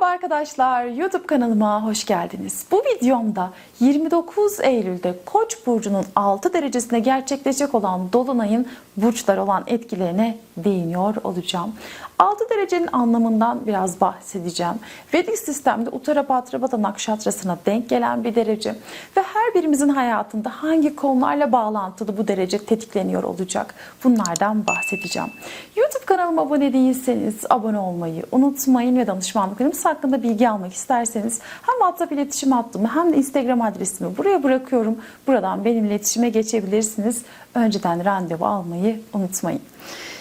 Merhaba arkadaşlar, YouTube kanalıma hoş geldiniz. Bu videomda 29 Eylül'de Koç burcunun 6 derecesinde gerçekleşecek olan dolunayın burçlar olan etkilerine değiniyor olacağım. 6 derecenin anlamından biraz bahsedeceğim. Vedik sistemde Uttara Bhadrapada Nakşatrası'na denk gelen bir derece ve her birimizin hayatında hangi konularla bağlantılı bu derece tetikleniyor olacak. Bunlardan bahsedeceğim. YouTube kanalıma abone değilseniz abone olmayı unutmayın ve danışmanlıklarımız hakkında bilgi almak isterseniz hem WhatsApp iletişim hattımı hem de Instagram adresimi buraya bırakıyorum. Buradan benimle iletişime geçebilirsiniz. Önceden randevu almayı unutmayın.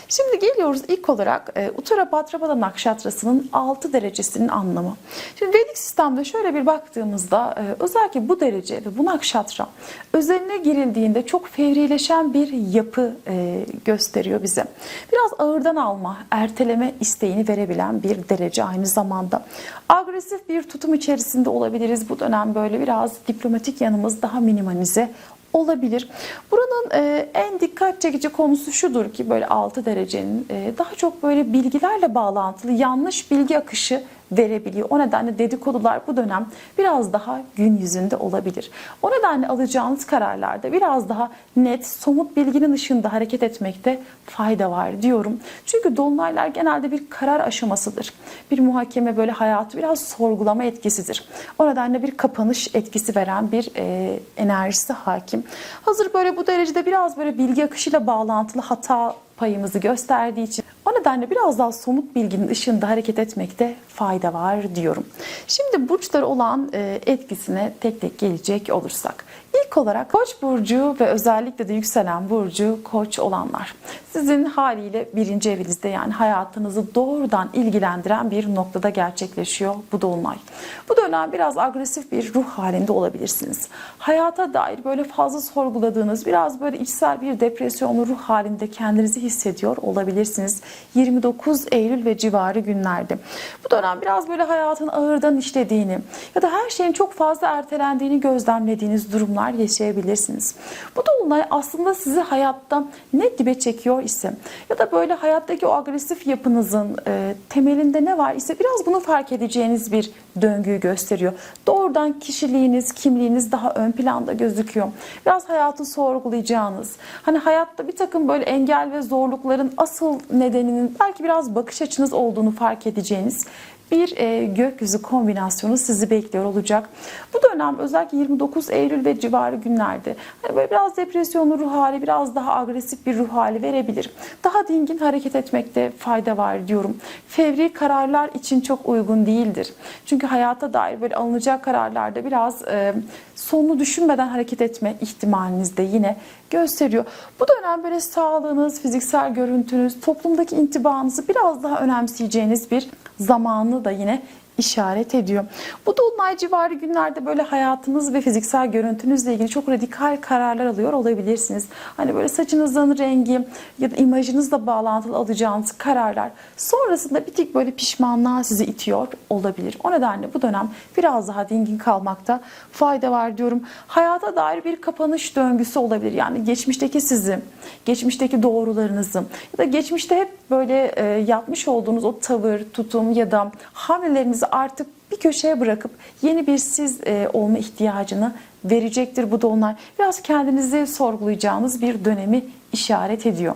Şimdi geliyoruz ilk olarak e, Uttara Bhadrapada Nakşatrası'nın 6 derecesinin anlamı. Şimdi Vedik sistemde şöyle bir baktığımızda e, özellikle bu derece ve bu nakşatra özeline girildiğinde çok fevrileşen bir yapı e, gösteriyor bize. Biraz ağırdan alma, erteleme isteğini verebilen bir derece aynı zamanda. Agresif bir tutum içerisinde olabiliriz. Bu dönem böyle biraz diplomatik yanımız daha minimalize olabilir. Buranın e, en dikkat çekici konusu şudur ki böyle 6 derecenin e, daha çok böyle bilgilerle bağlantılı yanlış bilgi akışı verebiliyor. O nedenle dedikodular bu dönem biraz daha gün yüzünde olabilir. O nedenle alacağınız kararlarda biraz daha net, somut bilginin ışığında hareket etmekte fayda var diyorum. Çünkü dolunaylar genelde bir karar aşamasıdır. Bir muhakeme böyle hayatı biraz sorgulama etkisidir. O nedenle bir kapanış etkisi veren bir e, enerjisi hakim. Hazır böyle bu derecede biraz böyle bilgi akışıyla bağlantılı hata payımızı gösterdiği için o nedenle biraz daha somut bilginin ışığında hareket etmekte fayda var diyorum. Şimdi burçlar olan e, etkisine tek tek gelecek olursak. İlk olarak Koç burcu ve özellikle de yükselen burcu Koç olanlar. Sizin haliyle birinci evinizde yani hayatınızı doğrudan ilgilendiren bir noktada gerçekleşiyor bu dolunay. Bu dönem biraz agresif bir ruh halinde olabilirsiniz. Hayata dair böyle fazla sorguladığınız, biraz böyle içsel bir depresyonlu ruh halinde kendinizi hissediyor olabilirsiniz. 29 Eylül ve civarı günlerde. Bu dönem biraz böyle hayatın ağırdan işlediğini ya da her şeyin çok fazla ertelendiğini gözlemlediğiniz durumlar yaşayabilirsiniz. Bu dolunay aslında sizi hayatta ne dibe çekiyor ise ya da böyle hayattaki o agresif yapınızın e, temelinde ne var ise biraz bunu fark edeceğiniz bir döngüyü gösteriyor. Doğrudan kişiliğiniz, kimliğiniz daha ön planda gözüküyor. Biraz hayatı sorgulayacağınız, hani hayatta bir takım böyle engel ve zorlukların asıl nedeninin belki biraz bakış açınız olduğunu fark edeceğiniz bir e, gökyüzü kombinasyonu sizi bekliyor olacak. Bu dönem özellikle 29 Eylül ve civarı günlerde hani böyle biraz depresyonlu ruh hali, biraz daha agresif bir ruh hali verebilir. Daha dingin hareket etmekte fayda var diyorum. Fevri kararlar için çok uygun değildir. Çünkü hayata dair böyle alınacak kararlarda biraz e, sonunu düşünmeden hareket etme ihtimaliniz de yine gösteriyor. Bu dönem böyle sağlığınız, fiziksel görüntünüz, toplumdaki intibanızı biraz daha önemseyeceğiniz bir zamanı da yine işaret ediyor. Bu dolunay civarı günlerde böyle hayatınız ve fiziksel görüntünüzle ilgili çok radikal kararlar alıyor olabilirsiniz. Hani böyle saçınızın rengi ya da imajınızla bağlantılı alacağınız kararlar sonrasında bir tık böyle pişmanlığa sizi itiyor olabilir. O nedenle bu dönem biraz daha dingin kalmakta fayda var diyorum. Hayata dair bir kapanış döngüsü olabilir. Yani geçmişteki sizi, geçmişteki doğrularınızı ya da geçmişte hep böyle e, yapmış olduğunuz o tavır, tutum ya da hamlelerinizi artık bir köşeye bırakıp yeni bir siz e, olma ihtiyacını verecektir bu dolunay. Biraz kendinizi sorgulayacağınız bir dönemi işaret ediyor.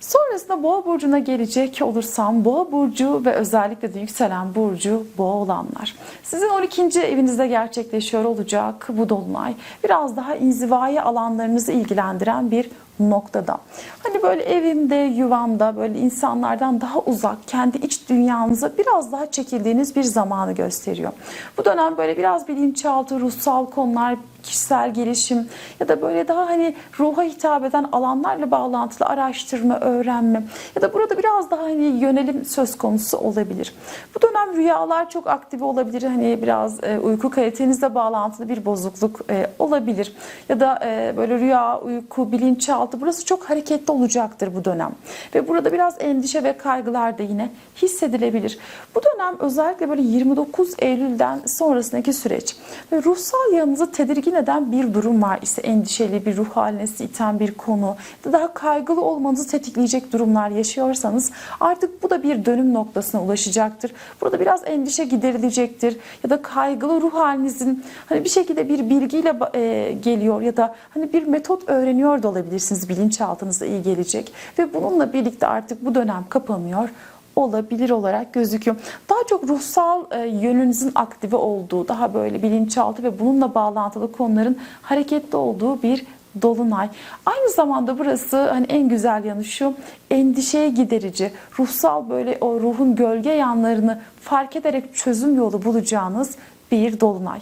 Sonrasında Boğa burcuna gelecek olursam Boğa burcu ve özellikle de yükselen burcu Boğa olanlar. Sizin 12. evinizde gerçekleşiyor olacak bu dolunay. Biraz daha inzivai alanlarınızı ilgilendiren bir noktada. Hani böyle evimde, yuvamda böyle insanlardan daha uzak, kendi iç dünyanıza biraz daha çekildiğiniz bir zamanı gösteriyor. Bu dönem böyle biraz bilinçaltı, ruhsal konular, kişisel gelişim ya da böyle daha hani ruha hitap eden alanlarla bağlantılı araştırma, öğrenme ya da burada biraz daha hani yönelim söz konusu olabilir. Bu dönem rüyalar çok aktif olabilir. Hani biraz e, uyku kalitenizle bağlantılı bir bozukluk e, olabilir. Ya da e, böyle rüya, uyku, bilinçaltı bilinçaltı burası çok hareketli olacaktır bu dönem. Ve burada biraz endişe ve kaygılar da yine hissedilebilir. Bu dönem özellikle böyle 29 Eylül'den sonrasındaki süreç ve ruhsal yanınızı tedirgin eden bir durum var ise endişeli bir ruh haline iten bir konu daha kaygılı olmanızı tetikleyecek durumlar yaşıyorsanız artık bu da bir dönüm noktasına ulaşacaktır. Burada biraz endişe giderilecektir ya da kaygılı ruh halinizin hani bir şekilde bir bilgiyle e, geliyor ya da hani bir metot öğreniyor da olabilirsiniz bilinçaltınıza iyi gelecek ve bununla birlikte artık bu dönem kapanıyor olabilir olarak gözüküyor. Daha çok ruhsal e, yönünüzün aktive olduğu, daha böyle bilinçaltı ve bununla bağlantılı konuların hareketli olduğu bir dolunay. Aynı zamanda burası hani en güzel yanı şu endişeye giderici, ruhsal böyle o ruhun gölge yanlarını fark ederek çözüm yolu bulacağınız bir dolunay.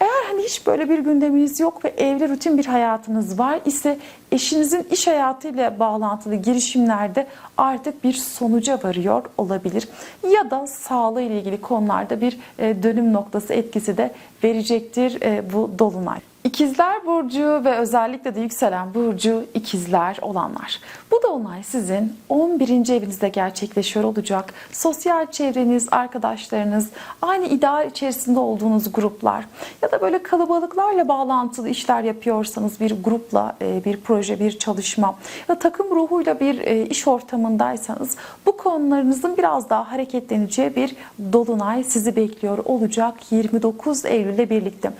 Eğer hani hiç böyle bir gündeminiz yok ve evli rutin bir hayatınız var ise eşinizin iş hayatıyla bağlantılı girişimlerde artık bir sonuca varıyor olabilir. Ya da sağlığı ile ilgili konularda bir e, dönüm noktası etkisi de verecektir e, bu dolunay. İkizler Burcu ve özellikle de yükselen Burcu ikizler olanlar. Bu dolunay sizin 11. evinizde gerçekleşiyor olacak. Sosyal çevreniz, arkadaşlarınız, aynı ideal içerisinde olduğunuz gruplar ya da böyle kalabalıklarla bağlantılı işler yapıyorsanız bir grupla e, bir proje, bir çalışma ya takım ruhuyla bir e, iş ortamındaysanız bu konularınızın biraz daha hareketleneceği bir dolunay sizi bekliyor olacak 29 Eylül'le birlikte.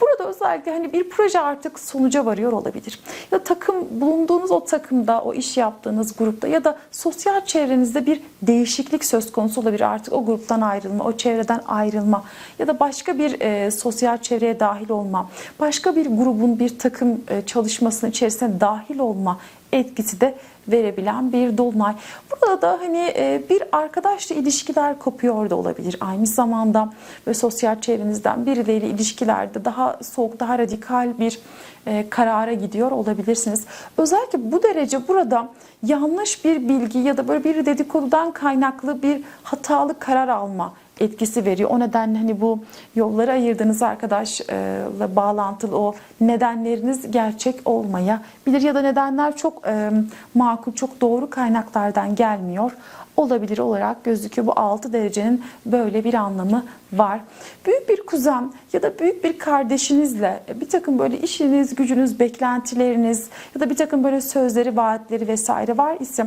Burada özellikle hani bir proje artık sonuca varıyor olabilir. Ya takım bulunduğunuz o takımda, o iş yaptığınız grupta ya da sosyal çevrenizde bir değişiklik söz konusu olabilir. Artık o gruptan ayrılma, o çevreden ayrılma ya da başka bir e, sosyal çevreye dahil olma, başka bir grubun bir takım e, çalışmasının içerisine dahil olma etkisi de verebilen bir dolunay. Burada da hani e, bir arkadaşla ilişkiler kopuyor da olabilir. Aynı zamanda ve sosyal çevrenizden birileriyle ilişkilerde daha soğuk, daha radikal bir e, karara gidiyor olabilirsiniz. Özellikle bu derece burada yanlış bir bilgi ya da böyle bir dedikodudan kaynaklı bir hatalı karar alma etkisi veriyor. O nedenle hani bu yolları ayırdığınız arkadaşla bağlantılı o nedenleriniz gerçek olmayabilir ya da nedenler çok makul, çok doğru kaynaklardan gelmiyor olabilir olarak gözüküyor. Bu 6 derecenin böyle bir anlamı var. Büyük bir kuzen ya da büyük bir kardeşinizle bir takım böyle işiniz, gücünüz, beklentileriniz ya da bir takım böyle sözleri, vaatleri vesaire var ise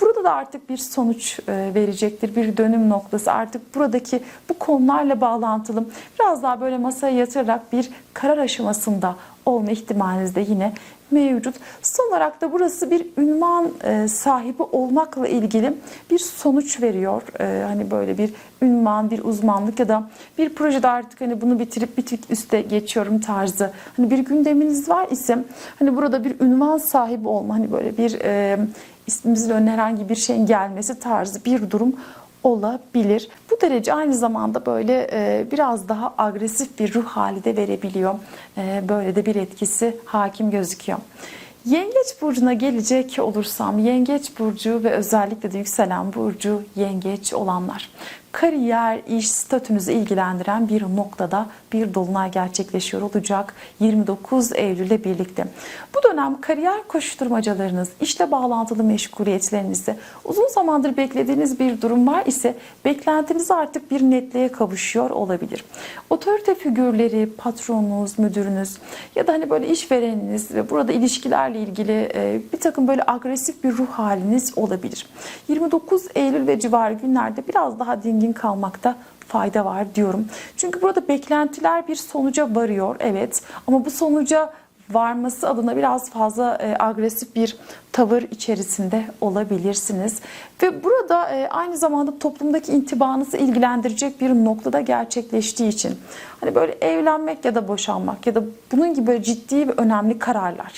burada da artık bir sonuç e, verecektir. Bir dönüm noktası. Artık buradaki bu konularla bağlantılı biraz daha böyle masaya yatırarak bir karar aşamasında olma ihtimaliniz de yine mevcut. Son olarak da burası bir ünvan e, sahibi olmakla ilgili bir sonuç veriyor. E, hani böyle bir ünvan, bir uzmanlık ya da bir projede artık hani bunu bitirip bir tık üste geçiyorum tarzı. Hani bir gündeminiz var ise hani burada bir ünvan sahibi olma, hani böyle bir e, ismimizin önüne herhangi bir şeyin gelmesi tarzı bir durum olabilir. Bu derece aynı zamanda böyle e, biraz daha agresif bir ruh hali de verebiliyor. E, böyle de bir etkisi hakim gözüküyor. Yengeç burcuna gelecek olursam yengeç burcu ve özellikle de yükselen burcu yengeç olanlar kariyer, iş, statünüzü ilgilendiren bir noktada bir dolunay gerçekleşiyor olacak 29 Eylül'le birlikte. Bu dönem kariyer koşturmacalarınız, işle bağlantılı meşguliyetlerinizi, uzun zamandır beklediğiniz bir durum var ise beklentiniz artık bir netliğe kavuşuyor olabilir. Otorite figürleri, patronunuz, müdürünüz ya da hani böyle işvereniniz ve burada ilişkilerle ilgili e, bir takım böyle agresif bir ruh haliniz olabilir. 29 Eylül ve civarı günlerde biraz daha dingin kalmakta fayda var diyorum. Çünkü burada beklentiler bir sonuca varıyor evet ama bu sonuca varması adına biraz fazla e, agresif bir tavır içerisinde olabilirsiniz. Ve burada e, aynı zamanda toplumdaki intibanızı ilgilendirecek bir noktada gerçekleştiği için hani böyle evlenmek ya da boşanmak ya da bunun gibi ciddi ve önemli kararlar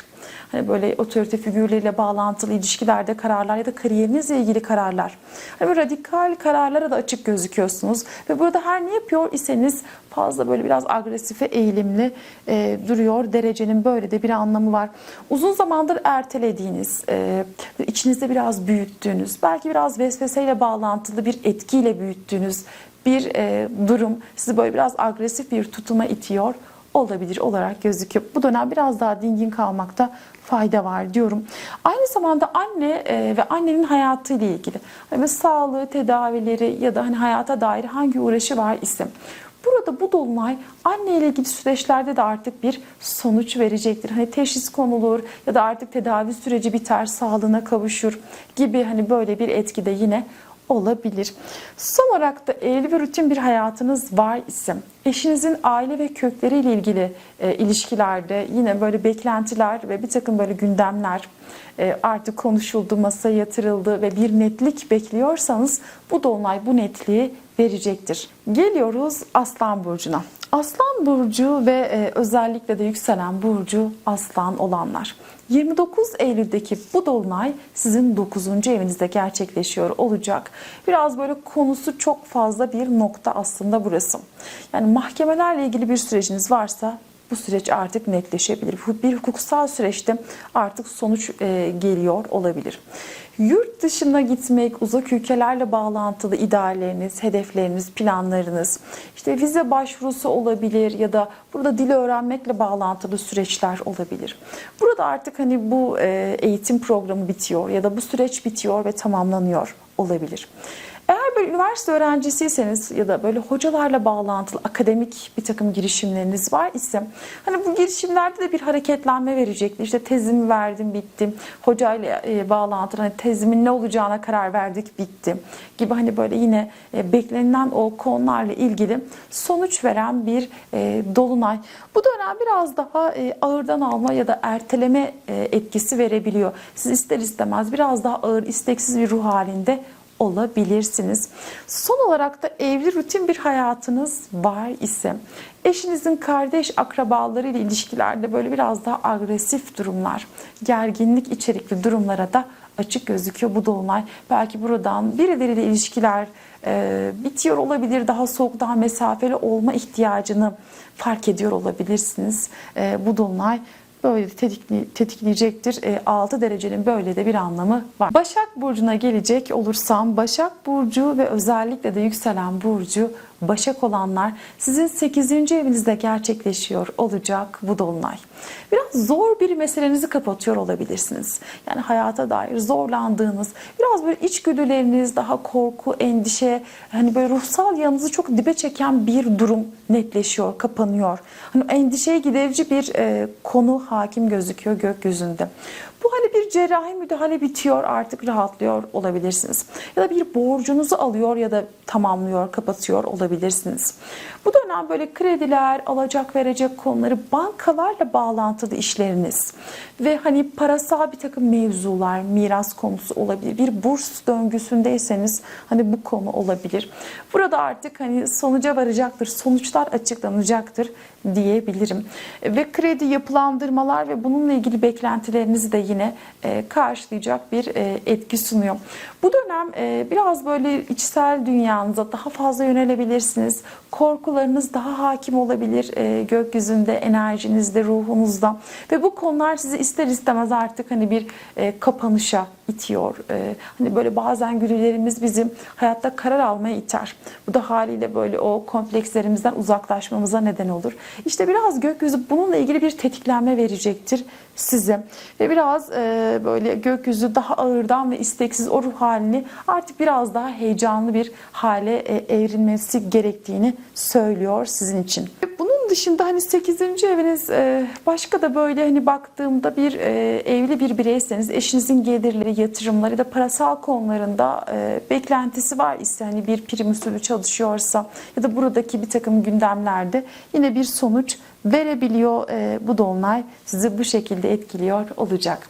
Hani böyle otorite figürleriyle bağlantılı ilişkilerde kararlar ya da kariyerinizle ilgili kararlar. Hani böyle radikal kararlara da açık gözüküyorsunuz. Ve burada her ne yapıyor iseniz fazla böyle biraz agresife eğilimli e, duruyor. Derecenin böyle de bir anlamı var. Uzun zamandır ertelediğiniz, e, içinizde biraz büyüttüğünüz, belki biraz vesveseyle bağlantılı bir etkiyle büyüttüğünüz bir e, durum sizi böyle biraz agresif bir tutuma itiyor olabilir olarak gözüküyor. Bu dönem biraz daha dingin kalmakta fayda var diyorum. Aynı zamanda anne e, ve annenin hayatı ile ilgili hani sağlığı, tedavileri ya da hani hayata dair hangi uğraşı var ise Burada bu dolunay anne ile ilgili süreçlerde de artık bir sonuç verecektir. Hani teşhis konulur ya da artık tedavi süreci biter, sağlığına kavuşur gibi hani böyle bir etki de yine olabilir. Son olarak da evli ve rutin bir hayatınız var ise eşinizin aile ve kökleriyle ilgili e, ilişkilerde yine böyle beklentiler ve bir takım böyle gündemler e, artık konuşuldu, masaya yatırıldı ve bir netlik bekliyorsanız bu dolunay bu netliği verecektir. Geliyoruz Aslan Burcu'na. Aslan Burcu ve e, özellikle de yükselen Burcu Aslan olanlar. 29 Eylül'deki bu dolunay sizin 9. evinizde gerçekleşiyor olacak. Biraz böyle konusu çok fazla bir nokta aslında burası. Yani mahkemelerle ilgili bir süreciniz varsa bu süreç artık netleşebilir. Bir hukuksal süreçte artık sonuç e, geliyor olabilir. Yurt dışına gitmek, uzak ülkelerle bağlantılı idealleriniz, hedefleriniz, planlarınız, işte vize başvurusu olabilir ya da burada dil öğrenmekle bağlantılı süreçler olabilir. Burada artık hani bu e, eğitim programı bitiyor ya da bu süreç bitiyor ve tamamlanıyor olabilir. Eğer böyle üniversite öğrencisiyseniz ya da böyle hocalarla bağlantılı akademik bir takım girişimleriniz var ise hani bu girişimlerde de bir hareketlenme verecektir. İşte tezimi verdim bittim. Hocayla e, bağlantılı hani tezimin ne olacağına karar verdik bitti gibi hani böyle yine e, beklenilen o konularla ilgili sonuç veren bir e, dolunay. Bu dönem biraz daha e, ağırdan alma ya da erteleme e, etkisi verebiliyor. Siz ister istemez biraz daha ağır isteksiz bir ruh halinde olabilirsiniz. Son olarak da evli rutin bir hayatınız var ise eşinizin kardeş akrabaları ile ilişkilerde böyle biraz daha agresif durumlar, gerginlik içerikli durumlara da açık gözüküyor bu dolunay. Belki buradan birileriyle ilişkiler e, bitiyor olabilir, daha soğuk, daha mesafeli olma ihtiyacını fark ediyor olabilirsiniz. E, bu dolunay böyle tetikleyecektir. E, 6 derecenin böyle de bir anlamı var. Başak Burcu'na gelecek olursam Başak Burcu ve özellikle de yükselen Burcu Başak olanlar sizin 8. evinizde gerçekleşiyor olacak bu dolunay. Biraz zor bir meselenizi kapatıyor olabilirsiniz. Yani hayata dair zorlandığınız, biraz böyle içgüdüleriniz, daha korku, endişe, hani böyle ruhsal yanınızı çok dibe çeken bir durum netleşiyor, kapanıyor. Hani endişeye giderici bir e, konu hakim gözüküyor gökyüzünde. Bu hani bir cerrahi müdahale bitiyor artık rahatlıyor olabilirsiniz. Ya da bir borcunuzu alıyor ya da tamamlıyor, kapatıyor olabilirsiniz. Bu dönem böyle krediler, alacak verecek konuları, bankalarla bağlantılı işleriniz ve hani parasal bir takım mevzular, miras konusu olabilir. Bir burs döngüsündeyseniz hani bu konu olabilir. Burada artık hani sonuca varacaktır, sonuçlar açıklanacaktır diyebilirim. Ve kredi yapılandırmalar ve bununla ilgili beklentilerinizi de yine e, karşılayacak bir e, etki sunuyor. Bu dönem e, biraz böyle içsel dünyanıza daha fazla yönelebilirsiniz. Korkularınız daha hakim olabilir gökyüzünde, enerjinizde, ruhunuzda ve bu konular sizi ister istemez artık hani bir kapanışa itiyor. Hani böyle bazen güdülerimiz bizim hayatta karar almaya iter. Bu da haliyle böyle o komplekslerimizden uzaklaşmamıza neden olur. İşte biraz gökyüzü bununla ilgili bir tetiklenme verecektir size. Ve biraz e, böyle gökyüzü daha ağırdan ve isteksiz o ruh halini artık biraz daha heyecanlı bir hale e, evrilmesi gerektiğini söylüyor sizin için. Dışında hani 8. eviniz e, başka da böyle hani baktığımda bir e, evli bir bireyseniz eşinizin gelirleri, yatırımları ya da parasal konularında e, beklentisi var ise hani bir prim usulü çalışıyorsa ya da buradaki bir takım gündemlerde yine bir sonuç verebiliyor bu dolunay sizi bu şekilde etkiliyor olacak.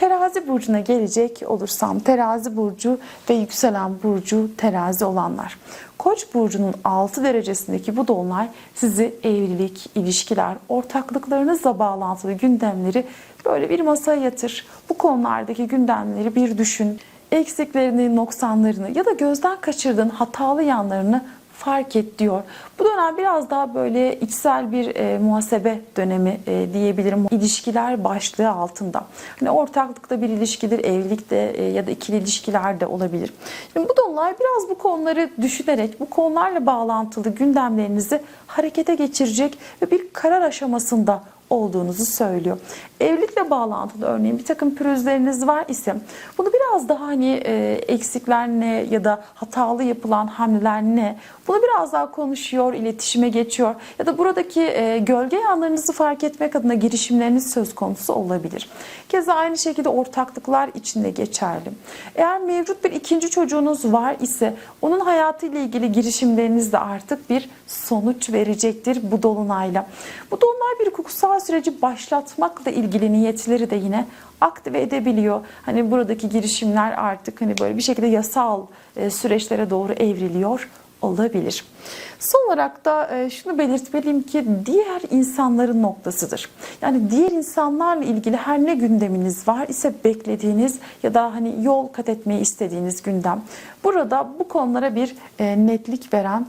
Terazi burcuna gelecek olursam terazi burcu ve yükselen burcu terazi olanlar. Koç burcunun 6 derecesindeki bu dolunay sizi evlilik, ilişkiler, ortaklıklarınızla bağlantılı gündemleri böyle bir masaya yatır. Bu konulardaki gündemleri bir düşün. Eksiklerini, noksanlarını ya da gözden kaçırdığın hatalı yanlarını fark et diyor. Bu dönem biraz daha böyle içsel bir e, muhasebe dönemi e, diyebilirim. İlişkiler başlığı altında. Hani ortaklıkta bir ilişkidir, evlilikte e, ya da ikili ilişkiler de olabilir. Şimdi bu dolunay biraz bu konuları düşünerek, bu konularla bağlantılı gündemlerinizi harekete geçirecek ve bir karar aşamasında olduğunuzu söylüyor. Evlilikle bağlantılı örneğin bir takım pürüzleriniz var ise bunu biraz daha hani e, eksikler ne ya da hatalı yapılan hamleler ne bunu biraz daha konuşuyor, iletişime geçiyor ya da buradaki e, gölge yanlarınızı fark etmek adına girişimleriniz söz konusu olabilir. Keza aynı şekilde ortaklıklar içinde geçerli. Eğer mevcut bir ikinci çocuğunuz var ise onun hayatıyla ilgili girişimleriniz de artık bir sonuç verecektir bu dolunayla. Bu dolunay bir hukuksal süreci başlatmakla ilgili niyetleri de yine aktive edebiliyor. Hani buradaki girişimler artık hani böyle bir şekilde yasal e, süreçlere doğru evriliyor olabilir. Son olarak da e, şunu belirtmeliyim ki diğer insanların noktasıdır. Yani diğer insanlarla ilgili her ne gündeminiz var ise beklediğiniz ya da hani yol kat etmeyi istediğiniz gündem. Burada bu konulara bir e, netlik veren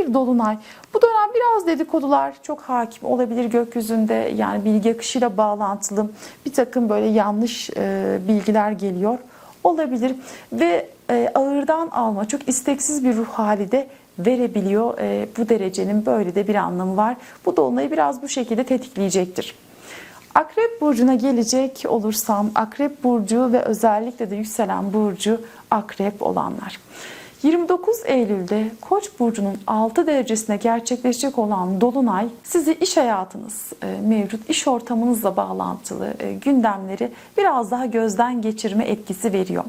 bir dolunay. Bu dönem biraz dedikodular çok hakim olabilir gökyüzünde. Yani bilgi akışıyla bağlantılı bir takım böyle yanlış e, bilgiler geliyor olabilir. Ve e, ağırdan alma çok isteksiz bir ruh hali de verebiliyor. E, bu derecenin böyle de bir anlamı var. Bu dolunayı biraz bu şekilde tetikleyecektir. Akrep burcuna gelecek olursam Akrep burcu ve özellikle de yükselen burcu Akrep olanlar. 29 Eylül'de Koç burcunun 6 derecesine gerçekleşecek olan dolunay sizi iş hayatınız, e, mevcut iş ortamınızla bağlantılı e, gündemleri biraz daha gözden geçirme etkisi veriyor.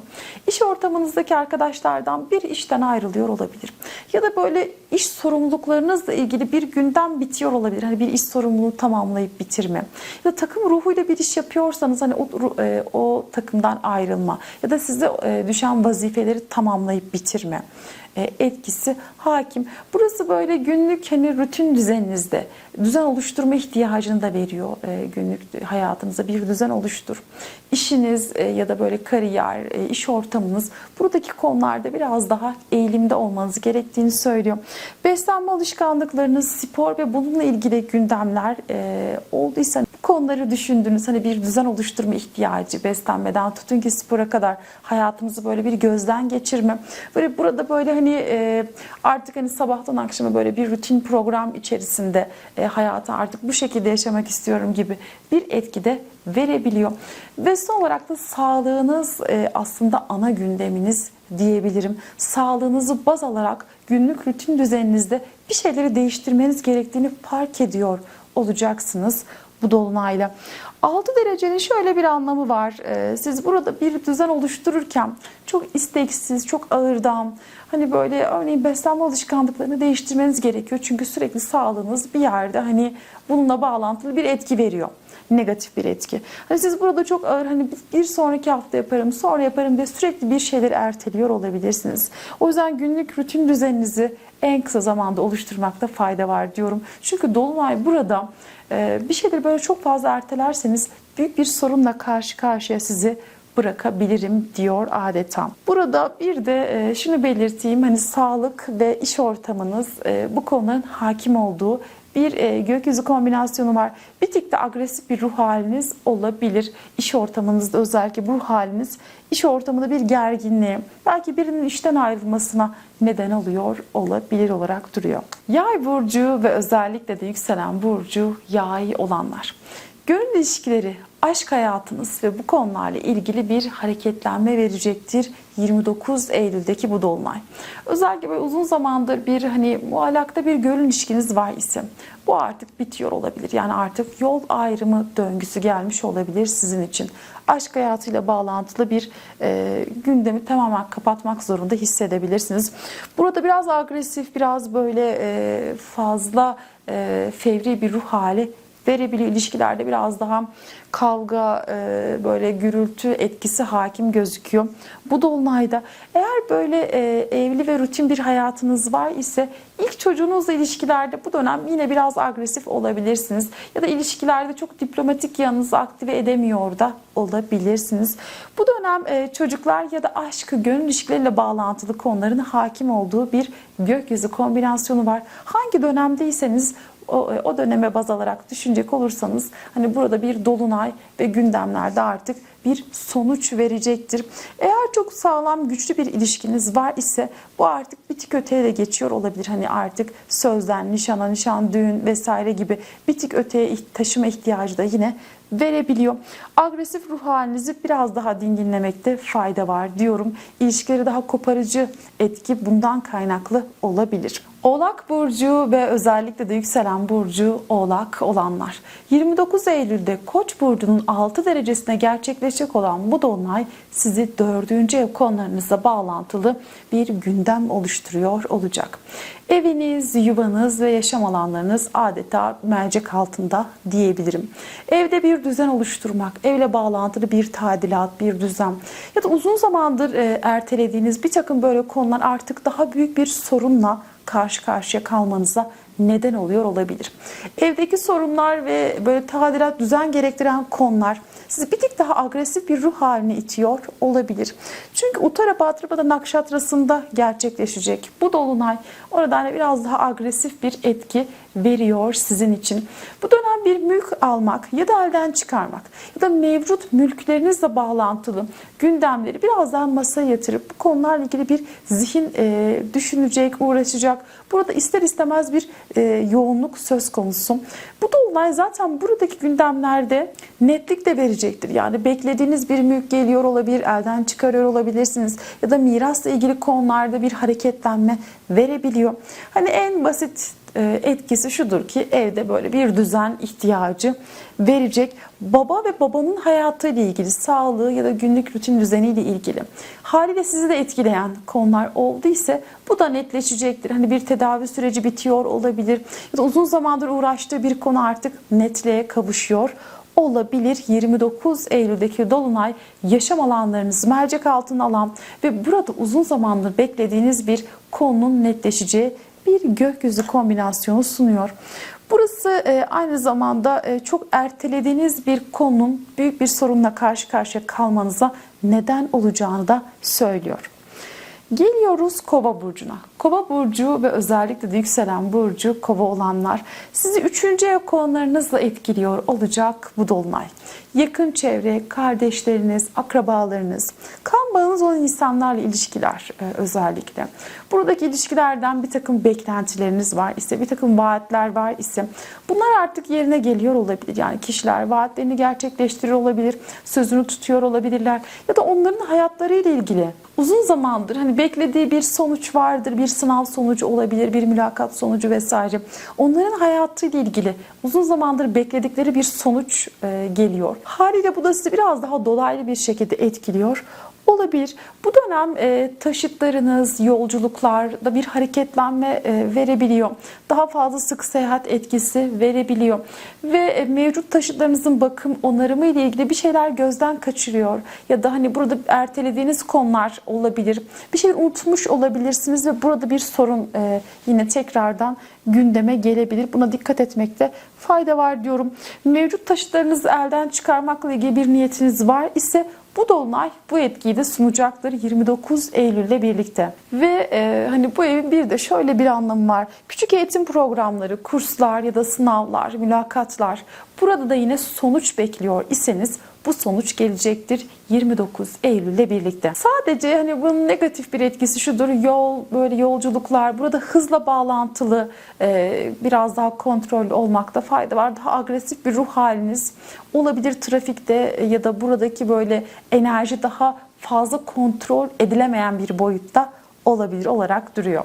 İş ortamınızdaki arkadaşlardan bir işten ayrılıyor olabilir. Ya da böyle iş sorumluluklarınızla ilgili bir gündem bitiyor olabilir. Hani bir iş sorumluluğu tamamlayıp bitirme. Ya da takım ruhuyla bir iş yapıyorsanız hani o, e, o takımdan ayrılma ya da size düşen vazifeleri tamamlayıp bitirme e, etkisi hakim. Burası böyle günlük hani rutin düzeninizde düzen oluşturma ihtiyacını da veriyor e, günlük hayatınıza bir düzen oluştur. İşiniz e, ya da böyle kariyer, iş ortamınız buradaki konularda biraz daha eğilimde olmanız gerektiğini söylüyor. Beslenme alışkanlıklarınız, spor ve bununla ilgili gündemler olduysa konuları düşündüğünüz hani bir düzen oluşturma ihtiyacı beslenmeden tutun ki spora kadar hayatımızı böyle bir gözden geçirme. Böyle burada böyle hani e, artık hani sabahtan akşama böyle bir rutin program içerisinde e, hayatı artık bu şekilde yaşamak istiyorum gibi bir etki de verebiliyor. Ve son olarak da sağlığınız e, aslında ana gündeminiz diyebilirim. Sağlığınızı baz alarak günlük rutin düzeninizde bir şeyleri değiştirmeniz gerektiğini fark ediyor olacaksınız bu dolunayla. 6 derecenin şöyle bir anlamı var. Ee, siz burada bir düzen oluştururken çok isteksiz, çok ağırdan, hani böyle örneğin beslenme alışkanlıklarını değiştirmeniz gerekiyor. Çünkü sürekli sağlığınız bir yerde hani bununla bağlantılı bir etki veriyor negatif bir etki. Hani siz burada çok ağır hani bir sonraki hafta yaparım, sonra yaparım diye sürekli bir şeyleri erteliyor olabilirsiniz. O yüzden günlük rutin düzeninizi en kısa zamanda oluşturmakta fayda var diyorum. Çünkü dolunay burada e, bir şeyleri böyle çok fazla ertelerseniz büyük bir sorunla karşı karşıya sizi bırakabilirim diyor adeta. Burada bir de e, şunu belirteyim hani sağlık ve iş ortamınız e, bu konuların hakim olduğu bir e, gökyüzü kombinasyonu var. Bir tık da agresif bir ruh haliniz olabilir. İş ortamınızda özellikle bu ruh haliniz iş ortamında bir gerginliğe, belki birinin işten ayrılmasına neden oluyor olabilir olarak duruyor. Yay burcu ve özellikle de yükselen burcu yay olanlar. Gönül ilişkileri, aşk hayatınız ve bu konularla ilgili bir hareketlenme verecektir 29 Eylül'deki bu dolunay. Özellikle böyle uzun zamandır bir hani muallakta bir gönül ilişkiniz var ise bu artık bitiyor olabilir. Yani artık yol ayrımı döngüsü gelmiş olabilir sizin için. Aşk hayatıyla bağlantılı bir e, gündemi tamamen kapatmak zorunda hissedebilirsiniz. Burada biraz agresif, biraz böyle e, fazla e, fevri bir ruh hali verebiliyor. İlişkilerde biraz daha kavga, e, böyle gürültü etkisi hakim gözüküyor. Bu dolunayda eğer böyle e, evli ve rutin bir hayatınız var ise ilk çocuğunuzla ilişkilerde bu dönem yine biraz agresif olabilirsiniz. Ya da ilişkilerde çok diplomatik yanınızı aktive edemiyor da olabilirsiniz. Bu dönem e, çocuklar ya da aşkı, gönül ilişkileriyle bağlantılı konuların hakim olduğu bir gökyüzü kombinasyonu var. Hangi dönemdeyseniz o, o döneme baz alarak düşünecek olursanız hani burada bir dolunay ve gündemlerde artık bir sonuç verecektir. Eğer çok sağlam güçlü bir ilişkiniz var ise bu artık bir tık öteye de geçiyor olabilir. Hani artık sözden nişana, nişan, düğün vesaire gibi bir tık öteye taşıma ihtiyacı da yine verebiliyor. Agresif ruh halinizi biraz daha dinginlemekte fayda var diyorum. İlişkileri daha koparıcı etki bundan kaynaklı olabilir. Oğlak burcu ve özellikle de yükselen burcu Oğlak olanlar. 29 Eylül'de Koç burcunun 6 derecesine gerçekleşecek olan bu dolunay sizi 4. ev konularınızla bağlantılı bir gündem oluşturuyor olacak. Eviniz, yuvanız ve yaşam alanlarınız adeta mercek altında diyebilirim. Evde bir düzen oluşturmak, evle bağlantılı bir tadilat, bir düzen ya da uzun zamandır e, ertelediğiniz bir takım böyle konular artık daha büyük bir sorunla karşı karşıya kalmanıza neden oluyor olabilir. Evdeki sorunlar ve böyle tadilat düzen gerektiren konular sizi bir tık daha agresif bir ruh haline itiyor olabilir. Çünkü Uttara Bhadrapada Nakşatrası'nda gerçekleşecek bu dolunay oradan biraz daha agresif bir etki veriyor sizin için. Bu dönem bir mülk almak ya da elden çıkarmak ya da mevcut mülklerinizle bağlantılı gündemleri biraz daha masaya yatırıp bu konularla ilgili bir zihin e, düşünecek, uğraşacak. Burada ister istemez bir e, yoğunluk söz konusu. Bu dolunay zaten buradaki gündemlerde netlik de verecektir. Yani beklediğiniz bir mülk geliyor olabilir, elden çıkarıyor olabilirsiniz ya da mirasla ilgili konularda bir hareketlenme verebiliyor. Hani en basit e, etkisi şudur ki evde böyle bir düzen ihtiyacı verecek. Baba ve babanın hayatıyla ilgili, sağlığı ya da günlük rutin düzeniyle ilgili haliyle sizi de etkileyen konular olduysa bu da netleşecektir. Hani bir tedavi süreci bitiyor olabilir ya da uzun zamandır uğraştığı bir konu artık netliğe kavuşuyor olabilir. 29 Eylül'deki Dolunay yaşam alanlarınızı mercek altına alan ve burada uzun zamandır beklediğiniz bir konunun netleşeceği bir gökyüzü kombinasyonu sunuyor. Burası e, aynı zamanda e, çok ertelediğiniz bir konunun büyük bir sorunla karşı karşıya kalmanıza neden olacağını da söylüyor. Geliyoruz Kova burcuna. Kova burcu ve özellikle de yükselen burcu Kova olanlar sizi üçüncü ev konularınızla etkiliyor olacak bu dolunay. Yakın çevre, kardeşleriniz, akrabalarınız, kan bağınız olan insanlarla ilişkiler e, özellikle. Buradaki ilişkilerden bir takım beklentileriniz var ise, bir takım vaatler var ise bunlar artık yerine geliyor olabilir. Yani kişiler vaatlerini gerçekleştiriyor olabilir, sözünü tutuyor olabilirler ya da onların hayatlarıyla ilgili uzun zamandır hani beklediği bir sonuç vardır, bir sınav sonucu olabilir, bir mülakat sonucu vesaire. Onların hayatıyla ilgili uzun zamandır bekledikleri bir sonuç e, geliyor. Haliyle bu da sizi biraz daha dolaylı bir şekilde etkiliyor olabilir. Bu dönem e, taşıtlarınız, yolculuklarda bir hareketlenme e, verebiliyor. Daha fazla sık seyahat etkisi verebiliyor. Ve e, mevcut taşıtlarınızın bakım onarımı ile ilgili bir şeyler gözden kaçırıyor. Ya da hani burada ertelediğiniz konular olabilir. Bir şey unutmuş olabilirsiniz ve burada bir sorun e, yine tekrardan gündeme gelebilir. Buna dikkat etmekte fayda var diyorum. Mevcut taşıtlarınızı elden çıkarmakla ilgili bir niyetiniz var ise bu dolunay bu etkiyi de sunacaktır 29 Eylül ile birlikte. Ve e, hani bu evin bir de şöyle bir anlamı var. Küçük eğitim programları, kurslar ya da sınavlar, mülakatlar burada da yine sonuç bekliyor iseniz bu sonuç gelecektir 29 Eylül ile birlikte. Sadece hani bunun negatif bir etkisi şudur. Yol böyle yolculuklar burada hızla bağlantılı e, biraz daha kontrollü olmakta fayda var. Daha agresif bir ruh haliniz olabilir trafikte ya da buradaki böyle enerji daha fazla kontrol edilemeyen bir boyutta olabilir olarak duruyor.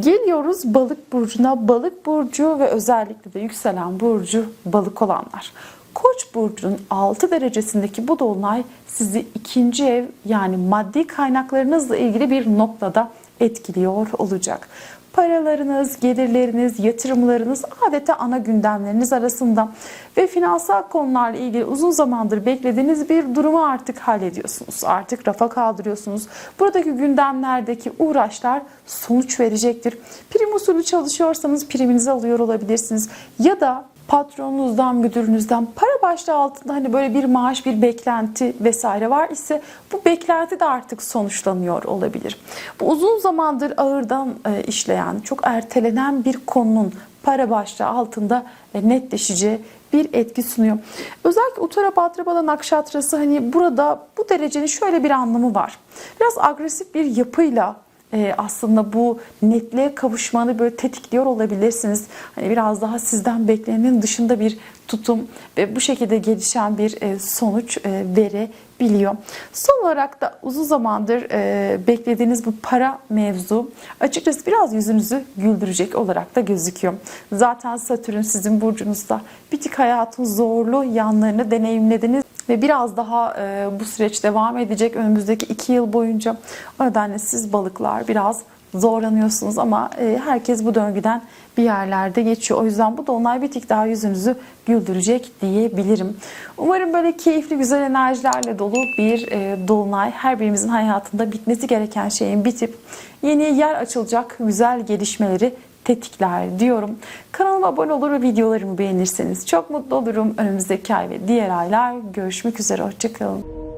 Geliyoruz balık burcuna. Balık burcu ve özellikle de yükselen burcu balık olanlar. Koç burcunun 6 derecesindeki bu dolunay sizi ikinci ev yani maddi kaynaklarınızla ilgili bir noktada etkiliyor olacak. Paralarınız, gelirleriniz, yatırımlarınız adeta ana gündemleriniz arasında ve finansal konularla ilgili uzun zamandır beklediğiniz bir durumu artık hallediyorsunuz. Artık rafa kaldırıyorsunuz. Buradaki gündemlerdeki uğraşlar sonuç verecektir. Prim usulü çalışıyorsanız priminizi alıyor olabilirsiniz ya da patronunuzdan, müdürünüzden para başlığı altında hani böyle bir maaş, bir beklenti vesaire var ise bu beklenti de artık sonuçlanıyor olabilir. Bu uzun zamandır ağırdan e, işleyen, çok ertelenen bir konunun para başlığı altında e, netleşeceği bir etki sunuyor. Özellikle Uttara Bhadrapada Nakşatrası hani burada bu derecenin şöyle bir anlamı var. Biraz agresif bir yapıyla e, aslında bu netliğe kavuşmanı böyle tetikliyor olabilirsiniz. Hani biraz daha sizden beklenenin dışında bir tutum ve bu şekilde gelişen bir e, sonuç e, verebiliyor. Son olarak da uzun zamandır e, beklediğiniz bu para mevzu açıkçası biraz yüzünüzü güldürecek olarak da gözüküyor. Zaten Satürn sizin burcunuzda bir tık hayatın zorlu yanlarını deneyimlediniz ve biraz daha e, bu süreç devam edecek önümüzdeki iki yıl boyunca. O nedenle siz balıklar biraz zorlanıyorsunuz ama e, herkes bu döngüden bir yerlerde geçiyor. O yüzden bu dolunay bir tık daha yüzünüzü güldürecek diyebilirim. Umarım böyle keyifli güzel enerjilerle dolu bir e, dolunay her birimizin hayatında bitmesi gereken şeyin bitip yeni yer açılacak güzel gelişmeleri tetikler diyorum. Kanalıma abone olur ve videolarımı beğenirseniz çok mutlu olurum. Önümüzdeki ay ve diğer aylar görüşmek üzere. Hoşçakalın.